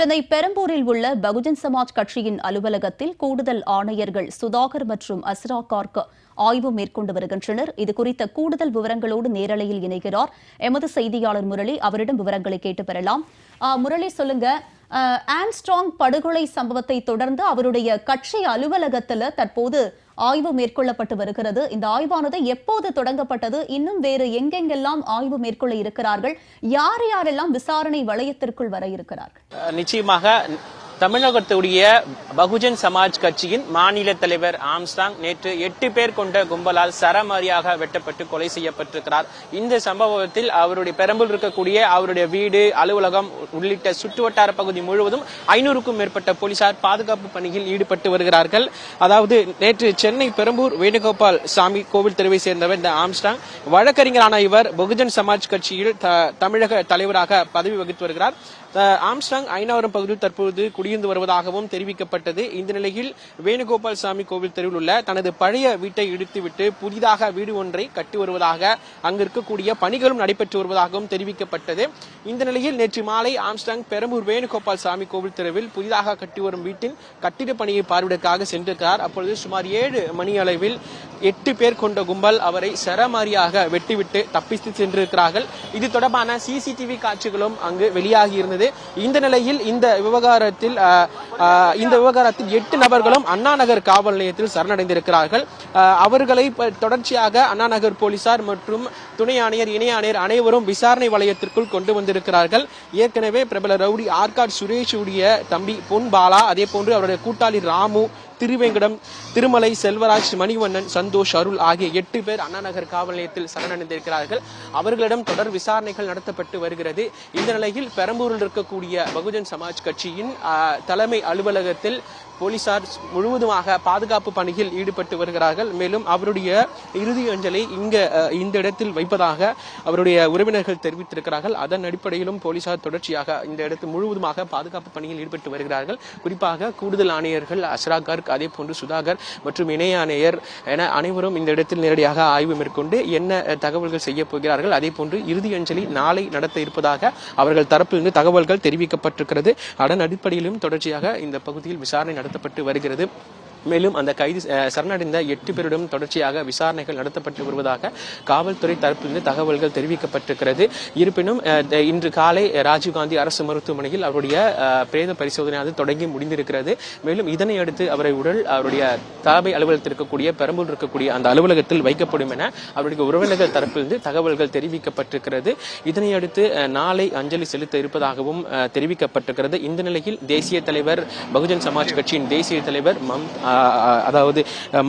சென்னை பெரம்பூரில் உள்ள பகுஜன் சமாஜ் கட்சியின் அலுவலகத்தில் கூடுதல் ஆணையர்கள் சுதாகர் மற்றும் அஸ்ரா கார்க் ஆய்வு மேற்கொண்டு வருகின்றனர். இதுகுறித்த கூடுதல் விவரங்களோடு நேரலையில் இணைகிறார். எமது செய்தியாளர் முரளி அவரிடம் விவரங்களை கேட்டு பெறலாம். முரளி சொல்லுங்க. ஆம்ஸ்ட்ராங் படுகொலை சம்பவத்தை தொடர்ந்து அவருடைய கட்சி அலுவலகத்துல தற்போது ஆய்வு மேற்கொள்ளப்பட்டு வருகிறது. இந்த ஆய்வானது எப்போது தொடங்கப்பட்டது? இன்னும் வேறு எங்கெங்கெல்லாம் ஆய்வு மேற்கொள்ள இருக்கிறார்கள்? யார் யாரெல்லாம் விசாரணை வளையத்திற்குள் வர இருக்கிறார்கள்? நிச்சயமாக தமிழகத்துடைய பகுஜன் சமாஜ் கட்சியின் மாநில தலைவர் ஆம்ஸ்டாங் நேற்று எட்டு பேர் கொண்ட கும்பலால் சரமாரியாக வெட்டப்பட்டு கொலை செய்யப்பட்டிருக்கிறார். இந்த சம்பவத்தில் அவருடைய பெரம்பூர் இருக்கக்கூடிய அவருடைய வீடு அலுவலகம் உள்ளிட்ட சுற்றுவட்டார பகுதி முழுவதும் ஐநூறுக்கும் மேற்பட்ட போலீசார் பாதுகாப்பு பணியில் ஈடுபட்டு வருகிறார்கள். அதாவது நேற்று சென்னை பெரம்பூர் வேணுகோபால் சாமி கோவில் தெருவை சேர்ந்தவர் இந்த ஆம்ஸ்டாங் வழக்கறிஞரான இவர் பகுஜன் சமாஜ் கட்சியில் த- தமிழக தலைவராக பதவி வகித்து வருகிறார். ஆம்ஸ்டாங் ஐநாவரம் பகுதியில் தற்பொழுது முடிந்து வருவதாகவும் தெரிவிக்கப்பட்டது. இந்த நிலையில் வேணுகோபால் சாமி கோவில் தெருவில் உள்ள தனது பழைய வீட்டை இடித்துவிட்டு புதிதாக வீடு ஒன்றை கட்டி வருவதாக அங்கு இருக்கக்கூடிய பணிகளும் நடைபெற்று வருவதாகவும் தெரிவிக்கப்பட்டது. இந்த நிலையில் நேற்று மாலை ஆம்ஸ்டாங் பெரம்பூர் வேணுகோபால் சாமி கோவில் தெருவில் புதிதாக கட்டி வரும் வீட்டின் கட்டிட பணியை பார்வையிடற்காக சென்றிருக்கிறார். அப்பொழுது சுமார் ஏழு மணி அளவில் எட்டு பேர் கொண்ட கும்பல் அவரை சரமாரியாக வெட்டிவிட்டு தப்பித்து சென்றிருக்கிறார்கள். இது தொடர்பான சிசிடிவி காட்சிகளும் அங்கு வெளியாகி இருந்தது. இந்த நிலையில் இந்த விவகாரத்தில் இந்த விவகாரத்தில் எட்டு நபர்களும் அண்ணா நகர் காவல் நிலையத்தில் சரணடைந்திருக்கிறார்கள். அவர்களை தொடர்ச்சியாக அண்ணா நகர் போலீசார் மற்றும் துணை ஆணையர் இணை ஆணையர் அனைவரும் விசாரணை வளையத்திற்குள் கொண்டு வந்திருக்கிறார்கள். ஏற்கனவே பிரபல ரவுடி ஆர்காட் சுரேஷ் உடைய தம்பி பொன் பாலா அதே போன்று அவருடைய கூட்டாளி ராமு திருவேங்கடம் திருமலை செல்வராஜ் மணிவண்ணன் சந்தோஷ் அருள் ஆகிய எட்டு பேர் அண்ணா நகர் காவல் நிலையத்தில் சரணடைந்திருக்கிறார்கள். அவர்களிடம் தொடர் விசாரணைகள் நடத்தப்பட்டு வருகிறது. இந்த நிலையில் பெரம்பூரில் இருக்கக்கூடிய பகுஜன் சமாஜ் கட்சியின் தலைமை அலுவலகத்தில் போலீசார் முழுவதுமாக பாதுகாப்பு பணியில் ஈடுபட்டு வருகிறார்கள். மேலும் அவருடைய இறுதி அஞ்சலை இங்க இந்த இடத்தில் வைப்பதாக அவருடைய உறவினர்கள் தெரிவித்திருக்கிறார்கள். அதன் அடிப்படையிலும் போலீசார் தொடர்ச்சியாக இந்த இடத்தில் முழுவதுமாக பாதுகாப்பு பணியில் ஈடுபட்டு வருகிறார்கள். குறிப்பாக கூடுதல் ஆணையர்கள் அஸ்ரா கர்க் அதே போன்று சுதாகர் மற்றும் இணைய ஆணையர் என அனைவரும் இந்த இடத்தில் நேரடியாக ஆய்வு மேற்கொண்டு என்ன தகவல்கள் செய்ய போகிறார்கள். அதே போன்று இறுதி அஞ்சலி நாளை நடத்த இருப்பதாக அவர்கள் தரப்பிலிருந்து தகவல்கள் தெரிவிக்கப்பட்டிருக்கிறது. அதன் அடிப்படையிலும் தொடர்ச்சியாக இந்த பகுதியில் விசாரணை நடத்தப்பட்டு வருகிறது. மேலும் அந்த கைது சரணடைந்த எட்டு பேரிடம் தொடர்ச்சியாக விசாரணைகள் நடத்தப்பட்டு வருவதாக காவல்துறை தரப்பிலிருந்து தகவல்கள் தெரிவிக்கப்பட்டிருக்கிறது. இருப்பினும் இன்று காலை ராஜீவ்காந்தி அரசு மருத்துவமனையில் அவருடைய பிரேத பரிசோதனையானது தொடங்கி முடிந்திருக்கிறது. மேலும் இதனை அடுத்து அவரை உடல் அவருடைய தலைமை அலுவலகத்தில் இருக்கக்கூடிய பெரம்பூர் இருக்கக்கூடிய அந்த அலுவலகத்தில் வைக்கப்படும் என அவருடைய உறவினர்கள் தரப்பிலிருந்து தகவல்கள் தெரிவிக்கப்பட்டிருக்கிறது. இதனையடுத்து நாளை அஞ்சலி செலுத்த இருப்பதாகவும் தெரிவிக்கப்பட்டிருக்கிறது. இந்த நிலையில் தேசிய தலைவர் பகுஜன் சமாஜ் கட்சியின் தேசிய தலைவர் மம் அதாவது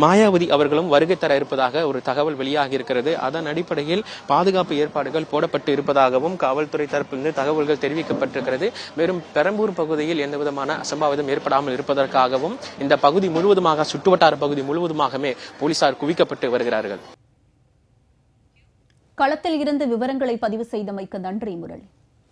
மாயாவதி அவர்களும் வருகை தர இருப்பதாக ஒரு தகவல் வெளியாகி இருக்கிறது. அதன் அடிப்படையில் பாதுகாப்பு ஏற்பாடுகள் போடப்பட்டு இருப்பதாகவும் காவல்துறை தரப்பிலிருந்து தகவல்கள் தெரிவிக்கப்பட்டிருக்கிறது. மேலும் பெரம்பூர் பகுதியில் எந்த விதமான அசம்பாவிதம் ஏற்படாமல் இருப்பதற்காகவும் இந்த பகுதி முழுவதுமாக சுற்றுவட்டார பகுதி முழுவதுமாகவே போலீசார் குவிக்கப்பட்டு வருகிறார்கள். களத்தில் இருந்து விவரங்களை பதிவு செய்தமைக்கு நன்றி முரளி.